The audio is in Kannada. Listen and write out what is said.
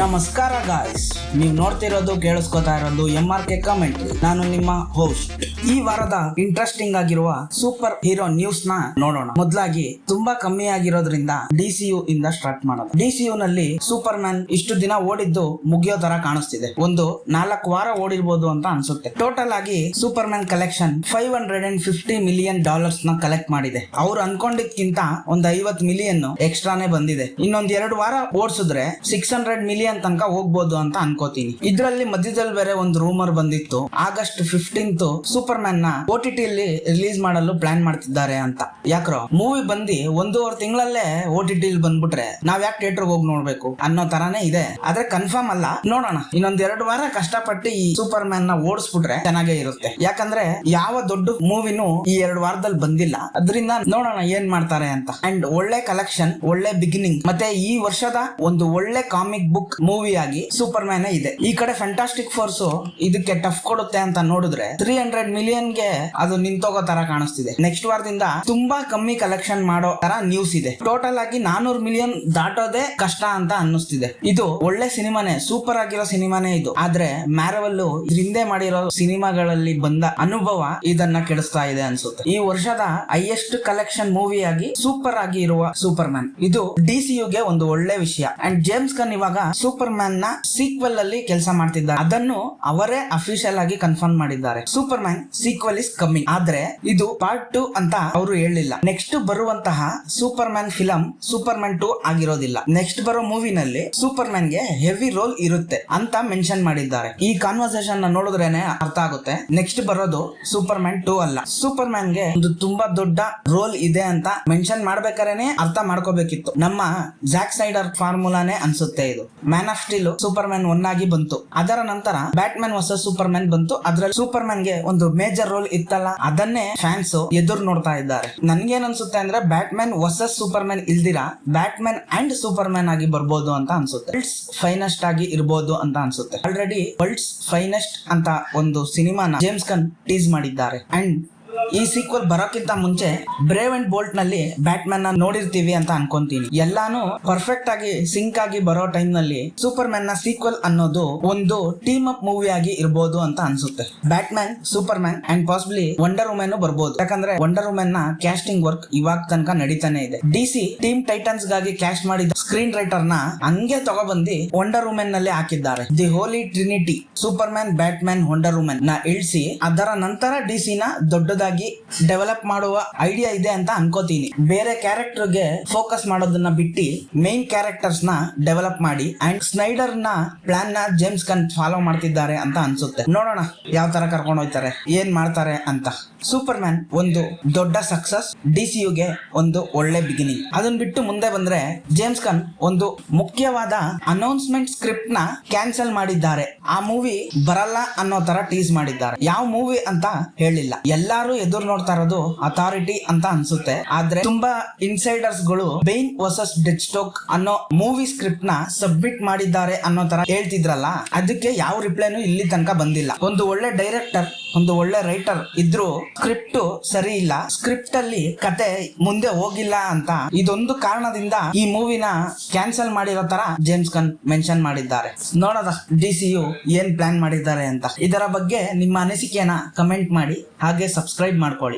ನಮಸ್ಕಾರ ಗಾಯ್ಸ್ ನೀವು ನೋಡ್ತಿರೋದು, ಕೇಳಿಸ್ಕೊತಾ ಇರೋದು ಎಂ ಆರ್ ಕೆ ಕಮೆಂಟ್ರಿ ನಾನು ನಿಮ್ಮ ಹೋಸ್ಟ್ ಈ ವಾರದ ಇಂಟ್ರೆಸ್ಟಿಂಗ್ ಆಗಿರುವ ಸೂಪರ್ ಹೀರೋ ನ್ಯೂಸ್ನ ನೋಡೋಣ. ಮೊದಲಾಗಿ ತುಂಬಾ ಕಮ್ಮಿ ಆಗಿರೋದ್ರಿಂದ ಡಿ ಸಿ ಯು ಇಂದ ಸ್ಟಾರ್ಟ್ ಮಾಡೋದು ಡಿಸಿಯು ನಲ್ಲಿ ಸೂಪರ್ ಮ್ಯಾನ್ ಇಷ್ಟು ದಿನ ಓಡಿದ್ದು ಮುಗಿಯೋ ತರ ಕಾಣಿಸ್ತಿದೆ. ಒಂದು ನಾಲ್ಕು ವಾರ ಓಡಿರ್ಬೋದು ಅಂತ ಅನ್ಸುತ್ತೆ. ಟೋಟಲ್ ಆಗಿ Superman collection five hundred and fifty million ಡಾಲರ್ಸ್ನ collect ಮಾಡಿದೆ. ಅವ್ರು ಅನ್ಕೊಂಡಿದ್ಕಿಂತ ಒಂದ್ ಐವತ್ ಮಿಲಿಯನ್ ಎಕ್ಸ್ಟ್ರಾನೇ ಬಂದಿದೆ. ಇನ್ನೊಂದ್ ಎರಡು ವಾರ ಓಡಿಸಿದ್ರೆ ಸಿಕ್ಸ್ ಹಂಡ್ರೆಡ್ ಮಿಲಿಯನ್ ತನಕ ಹೋಗ್ಬೋದು ಅಂತ ಅನ್ಕೋತೀನಿ. ಇದ್ರಲ್ಲಿ ಮಧ್ಯದಲ್ಲಿ ಬೇರೆ ಒಂದು ರೂಮರ್ ಬಂದಿತ್ತು. ಆಗಸ್ಟ್ ಫಿಫ್ಟೀನ್ತ್ ಸೂಪರ್ ಮ್ಯಾನ್ನ ಓ ಟಿ ಟಿಯಲ್ಲಿ ರಿಲೀಸ್ ಮಾಡಲು ಪ್ಲಾನ್ ಮಾಡ್ತಿದ್ದಾರೆ ಅಂತ. ಯಾಕ್ರೋ ಮೂವಿ ಬಂದಿ ಒಂದೂವರೆ ತಿಂಗಳಲ್ಲೇ ಓ ಟಿ ಬಂದ್ಬಿಟ್ರೆ ನಾವ್ ಯಾಕೆ ಥಿಯೇಟರ್ ಹೋಗಿ ನೋಡ್ಬೇಕು ಅನ್ನೋ ತರಾನೇ ಇದೆ. ಆದ್ರೆ ಕನ್ಫರ್ಮ್ ಅಲ್ಲ. ನೋಡೋಣ. ಇನ್ನೊಂದ್ ಎರಡು ವಾರ ಕಷ್ಟಪಟ್ಟು ಈ ಸೂಪರ್ ಮ್ಯಾನ್ನ ಓಡಿಸ್ಬಿಟ್ರೆ ಚೆನ್ನಾಗೇ ಇರುತ್ತೆ. ಯಾಕಂದ್ರೆ ಯಾವ ದೊಡ್ಡ ಮೂವಿನೂ ಈ ಎರಡು ವಾರದಲ್ಲಿ ಬಂದಿಲ್ಲ. ಅದರಿಂದ ನೋಡೋಣ ಏನ್ ಮಾಡ್ತಾರೆ ಅಂತ. ಅಂಡ್ ಒಳ್ಳೆ ಕಲೆಕ್ಷನ್ ಒಳ್ಳೆ ಬಿಗಿನಿಂಗ್ ಮತ್ತೆ ಈ ವರ್ಷದ ಒಂದು ಒಳ್ಳೆ ಕಾಮಿಕ್ ಬುಕ್ ಮೂವಿ ಆಗಿ ಸೂಪರ್ ಮ್ಯಾನ್ ಇದೆ. ಈ ಕಡೆ ಫ್ಯಾಂಟಾಸ್ಟಿಕ್ ಫೋರ್ಸ್ ಇದಕ್ಕೆ ಟಫ್ ಕೊಡುತ್ತೆ ಅಂತ ನೋಡಿದ್ರೆ ತ್ರೀ ಹಂಡ್ರೆಡ್ ಮಿಲಿಯನ್ಗೆ ಅದು ನಿಂತೋಗೋ ತರ ಕಾಣಿಸ್ತಿದೆ. ನೆಕ್ಸ್ಟ್ ವಾರದಿಂದ ತುಂಬಾ ಕಮ್ಮಿ ಕಲೆಕ್ಷನ್ ಮಾಡೋ ತರ ನ್ಯೂಸ್ ಇದೆ. ಟೋಟಲ್ ಆಗಿ ನಾನೂರು ಮಿಲಿಯನ್ ದಾಟೋದೇ ಕಷ್ಟ ಅಂತ ಅನ್ನಿಸ್ತಿದೆ. ಇದು ಒಳ್ಳೆ ಸಿನಿಮಾನೇ ಸೂಪರ್ ಆಗಿರೋ ಸಿನಿಮಾನೇ ಇದು. ಆದ್ರೆ ಮ್ಯಾರವಲ್ ಹಿಂದೆ ಮಾಡಿರೋ ಸಿನಿಮಾಗಳಲ್ಲಿ ಬಂದ ಅನುಭವ ಇದನ್ನ ಕೆಡಿಸ್ತಾ ಇದೆ ಅನ್ಸುತ್ತೆ. ಈ ವರ್ಷದ ಹೈಯೆಸ್ಟ್ ಕಲೆಕ್ಷನ್ ಮೂವಿ ಆಗಿ ಸೂಪರ್ ಆಗಿ ಇರುವ ಸೂಪರ್ ಮ್ಯಾನ್ ಇದು ಡಿ ಸಿ ಯುಗೆ ಒಂದು ಒಳ್ಳೆ ವಿಷಯ. ಅಂಡ್ ಜೇಮ್ಸ್ ಕನ್ ಇವಾಗ ಸೂಪರ್ ಮ್ಯಾನ್ನ ಸೀಕ್ವೆಲ್ ಅಲ್ಲಿ ಕೆಲಸ ಮಾಡ್ತಿದ್ದಾರೆ. ಅದನ್ನು ಅವರೇ ಅಫಿಷಿಯಲ್ ಆಗಿ ಕನ್ಫರ್ಮ್ ಮಾಡಿದ್ದಾರೆ. Superman sequel is coming ಆದ್ರೆ ಇದು ಪಾರ್ಟ್ ಟು ಅಂತ ಅವರು ಹೇಳಿಲ್ಲ. ನೆಕ್ಸ್ಟ್ ಬರುವಂತಹ Superman film Superman two ಆಗಿರೋದಿಲ್ಲ. ನೆಕ್ಸ್ಟ್ ಬರೋ ಮೂವಿನಲ್ಲಿ ಸೂಪರ್ ಮ್ಯಾನ್ಗೆ ಹೆವಿ ರೋಲ್ ಇರುತ್ತೆ ಅಂತ ಮೆನ್ಷನ್ ಮಾಡಿದ್ದಾರೆ. ಈ ಕಾನ್ವರ್ಸೇಷನ್ನ ನೋಡಿದ್ರೇನೆ ಅರ್ಥ ಆಗುತ್ತೆ. ನೆಕ್ಸ್ಟ್ ಬರೋದು ಸೂಪರ್ ಮ್ಯಾನ್ ಟೂ ಅಲ್ಲ. ಸೂಪರ್ ಮ್ಯಾನ್ಗೆ ಒಂದು ತುಂಬಾ ದೊಡ್ಡ ರೋಲ್ ಇದೆ ಅಂತ ಮೆನ್ಷನ್ ಮಾಡ್ಬೇಕಾರೇನೆ ಅರ್ಥ ಮಾಡ್ಕೋಬೇಕಿತ್ತು. ನಮ್ಮ ಜಾಕ್ ಸೈಡರ್ ಫಾರ್ಮುಲಾನೇ ಅನ್ಸುತ್ತೆ ಇದು. Man of steel Superman one ಆಗಿ ಬಂತು. ಅದರ ನಂತರ ಬ್ಯಾಟ್ ಮ್ಯಾನ್ ಹೊಸ ಸೂಪರ್ ಮ್ಯಾನ್ ಬಂತು. ಅದ್ರಲ್ಲಿ ಸೂಪರ್ ಮ್ಯಾನ್ಗೆ ಒಂದು ಮೇಜರ್ ರೋಲ್ ಇತ್ತಲ್ಲ. ಅದನ್ನೇ ಫ್ಯಾನ್ಸ್ ಎದುರು ನೋಡ್ತಾ ಇದ್ದಾರೆ. ನನ್ಗೇನ್ ಅನ್ಸುತ್ತೆ ಅಂದ್ರೆ ಬ್ಯಾಟ್ ಮ್ಯಾನ್ ಹೊಸ ಸೂಪರ್ ಮ್ಯಾನ್ ಇಲ್ದಿರಾ Batman and Superman ಆಗಿ ಬರ್ಬೋದು ಅಂತ ಅನ್ಸುತ್ತೆ. ವರ್ಲ್ಡ್ಸ್ ಫೈನೆಸ್ಟ್ ಆಗಿ ಇರ್ಬೋದು ಅಂತ ಅನ್ಸುತ್ತೆ. ಆಲ್ರೆಡಿ ವರ್ಲ್ಡ್ಸ್ ಫೈನೆಸ್ಟ್ ಅಂತ ಒಂದು ಸಿನಿಮಾನ ಜೇಮ್ಸ್ ಕನ್ ಟೀಸ್ ಮಾಡಿದ್ದಾರೆ. ಅಂಡ್ ಈ ಸೀಕ್ವಲ್ ಬರೋಕ್ಕಿಂತ ಮುಂಚೆ ಬ್ರೇವ್ ಅಂಡ್ ಬೋಲ್ಟ್ನಲ್ಲಿ ಬ್ಯಾಟ್ ನೋಡಿರ್ತೀವಿ ಅಂತ ಅನ್ಕೊಂತೀನಿ. ಎಲ್ಲಾನು ಪರ್ಫೆಕ್ಟ್ ಆಗಿ ಸಿಂಕ್ ಆಗಿ ಬರೋ ಟೈಮ್ನಲ್ಲಿ ಸೂಪರ್ ಮ್ಯಾನ್ನ ಸೀಕ್ವಲ್ ಅನ್ನೋದು ಒಂದು ಟೀಮ್ ಅಪ್ ಮೂವಿ ಆಗಿ ಇರಬಹುದು ಅಂತ ಅನ್ಸುತ್ತೆ. Batman Superman and possibly wonder women ಬರ್ಬೋದು. ಯಾಕಂದ್ರೆ ವಂಡರ್ ವುಮೆನ್ನ ಕ್ಯಾಸ್ಟಿಂಗ್ ವರ್ಕ್ ಇವಾಗ ತನಕ ನಡೀತಾನೆ ಇದೆ. ಡಿ ಸಿ ಟೀಮ್ ಟೈಟನ್ಸ್ಗಾಗಿ ಕ್ಯಾಸ್ಟ್ ಮಾಡಿದ ಸ್ಕ್ರೀನ್ ರೈಟರ್ನ ಹಂಗೆ ತಗೊಬಂದಿ ವಂಡರ್ ವುಮೆನ್ನಲ್ಲಿ ಹಾಕಿದ್ದಾರೆ. The holy trinity Superman Batman wonder ವುಮೆನ್ನ ಇಳಿಸಿ ಅದರ ನಂತರ ಡಿ ಸಿ ನ ದೊಡ್ಡದಾಗಿ ಡೆವಲಪ್ ಮಾಡುವ ಐಡಿಯಾ ಇದೆ ಅಂತ ಅನ್ಕೋತೀನಿ. ಬೇರೆ ಕ್ಯಾರೆಕ್ಟರ್ಗೆ ಫೋಕಸ್ ಮಾಡೋದನ್ನ ಬಿಟ್ಟು ಮೇನ್ ಕ್ಯಾರೆಕ್ಟರ್ಸ್ನ ಡೆವಲಪ್ ಮಾಡಿ ಅಂಡ್ ಸ್ನೈಡರ್ನ ಪ್ಲಾನ್ನ ಜೇಮ್ಸ್ ಕನ್ ಫಾಲೋ ಮಾಡ್ತಿದ್ದಾರೆ ಅಂತ ಅನ್ಸುತ್ತೆ. ನೋಡೋಣ ಯಾವ ತರ ಕರ್ಕೊಂಡು ಹೋಗ್ತಾರೆ, ಏನ್ ಮಾಡ್ತಾರೆ ಅಂತ. ಸೂಪರ್ ಮ್ಯಾನ್ ಒಂದು ದೊಡ್ಡ ಸಕ್ಸಸ್ ಡಿ ಸಿ ಒಂದು ಒಳ್ಳೆ ಬಿಗಿನಿಂಗ್ ಅದನ್ನ ಬಿಟ್ಟು ಮುಂದೆ ಬಂದ್ರೆ ಜೇಮ್ಸ್ ಕನ್ ಒಂದು ಮುಖ್ಯವಾದ ಅನೌನ್ಸ್ಮೆಂಟ್ ಸ್ಕ್ರಿಪ್ಟ್ನ ಕ್ಯಾನ್ಸಲ್ ಮಾಡಿದ್ದಾರೆ. ಆ ಮೂವಿ ಬರಲ್ಲ ಅನ್ನೋ ತರ ಟೀಸ್ ಮಾಡಿದ್ದಾರೆ. ಯಾವ ಮೂವಿ ಅಂತ ಹೇಳಿಲ್ಲ. ಎಲ್ಲಾರು ಎದುರು ನೋಡ್ತಾ ಇರೋದು ಅಥಾರಿಟಿ ಅಂತ ಅನ್ಸುತ್ತೆ. ಆದ್ರೆ ತುಂಬಾ ಇನ್ಸೈಡರ್ಸ್ಗಳು ಬೇನ್ ವರ್ಸಸ್ ಡೆಡ್ ಸ್ಟೋಕ್ ಅನ್ನೋ ಮೂವಿ ಸ್ಕ್ರಿಪ್ಟ್ನ ಸಬ್ಮಿಟ್ ಮಾಡಿದ್ದಾರೆ ಅನ್ನೋ ತರ ಹೇಳ್ತಿದ್ರಲ್ಲ, ಅದಕ್ಕೆ ಯಾವ ರಿಪ್ಲೈನು ಇಲ್ಲಿ ತನಕ ಬಂದಿಲ್ಲ. ಒಂದು ಒಳ್ಳೆ ಡೈರೆಕ್ಟರ್ ಒಂದು ಒಳ್ಳೆ ರೈಟರ್ ಇದ್ರು ಸ್ಕ್ರಿಪ್ಟ್ ಸರಿ ಇಲ್ಲ. ಸ್ಕ್ರಿಪ್ಟ್ ಅಲ್ಲಿ ಕತೆ ಮುಂದೆ ಹೋಗಿಲ್ಲ ಅಂತ ಇದೊಂದು ಕಾರಣದಿಂದ ಈ ಮೂವಿನ ಕ್ಯಾನ್ಸಲ್ ಮಾಡಿರೋ ತರ ಜೇಮ್ಸ್ ಕನ್ ಮೆನ್ಷನ್ ಮಾಡಿದ್ದಾರೆ. ನೋಡೋದ ಡಿ ಸಿ ಯು ಏನ್ ಪ್ಲಾನ್ ಮಾಡಿದ್ದಾರೆ ಅಂತ. ಇದರ ಬಗ್ಗೆ ನಿಮ್ಮ ಅನಿಸಿಕೆಯನ್ನ ಕಮೆಂಟ್ ಮಾಡಿ, ಹಾಗೆ ಸಬ್ಸ್ಕ್ರೈಬ್ ಮಾಡ್ಕೊಳ್ಳಿ.